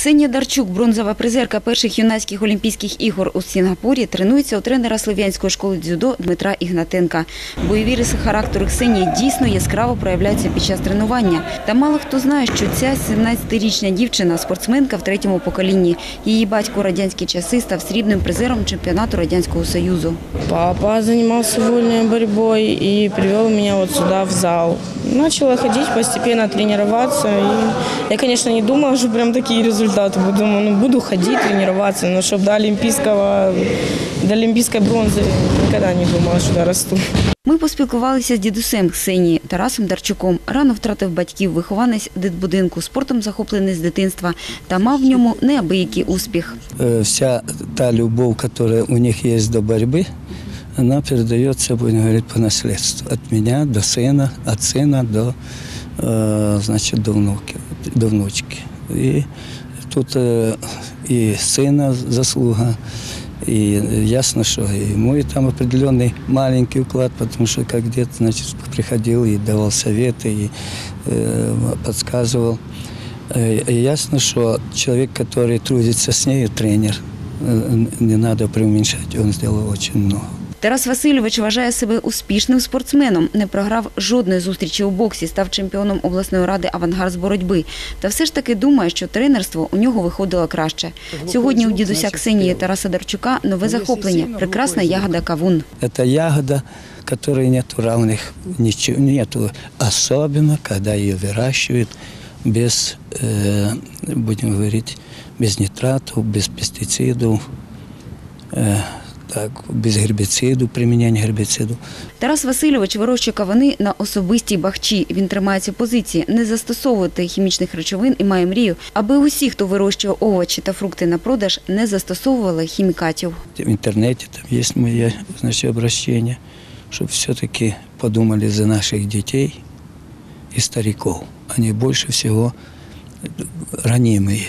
Ксенія Дарчук, бронзова призерка перших юнацьких олімпійських ігор у Сінгапурі, тренується у тренера Слов'янської школи дзюдо Дмитра Ігнатенка. Бойові риси характеру Ксенії дійсно яскраво проявляються під час тренування. Та мало хто знає, що ця 17-річна дівчина – спортсменка в третьому поколінні. Її батько радянські часи став срібним призером чемпіонату Радянського Союзу. Папа занимался вольной борьбой и привел меня вот сюда в зал. Начала ходить, постепенно тренироваться. И я, конечно, не думала, что прям такие результаты будут. Думаю, ну буду ходить, тренироваться, но чтобы до олимпийского, до олимпийской бронзы никогда не думала, что дорасту. Ми поспілкувалися з дідусем Ксенії Тарасом Дарчуком. Рано втратив батьків, вихованець дитбудинку, спортом захоплений з дитинства та мав в ньому неабиякий успіх. Э, вся та любовь, которая у них есть до борьбы, она передается, будем говорить, по наследству. От меня до сына, от сына до, э, значит, до, внуки, до внучки. И тут э, и сына заслуга, и ясно, что и мой там определенный маленький вклад, потому что как дед, значит, приходил и давал советы, и э, подсказывал. Э, и Ясно, что человек, который трудится с нею, тренер, э, не надо преуменьшать, он сделал очень много. Тарас Васильович вважає себе успішним спортсменом. Не програв жодної зустрічі у боксі, став чемпіоном обласної ради авангард з боротьби. Та все ж таки думає, що тренерство у нього виходило краще. Сьогодні у дідуся Ксенії Тараса Дарчука нове захоплення – прекрасна ягода кавун. Это ягода, которой нету равных, ничего нету. Особенно, когда ее выращивают без, э, будем говорить, без нитратов, без пестицидов, э, так, без гербицидов, применения гербицидов. Тарас Васильович вирощує кавуни на особистій бахчі. Він тримається позиції не застосовувати хімічних речовин і має мрію, аби усі, хто вирощує овочі та фрукти на продаж, не застосовували хімікатів. В интернете там мои значит, обращения, чтобы все-таки подумали за наших детей и стариков. Они больше всего ранимые.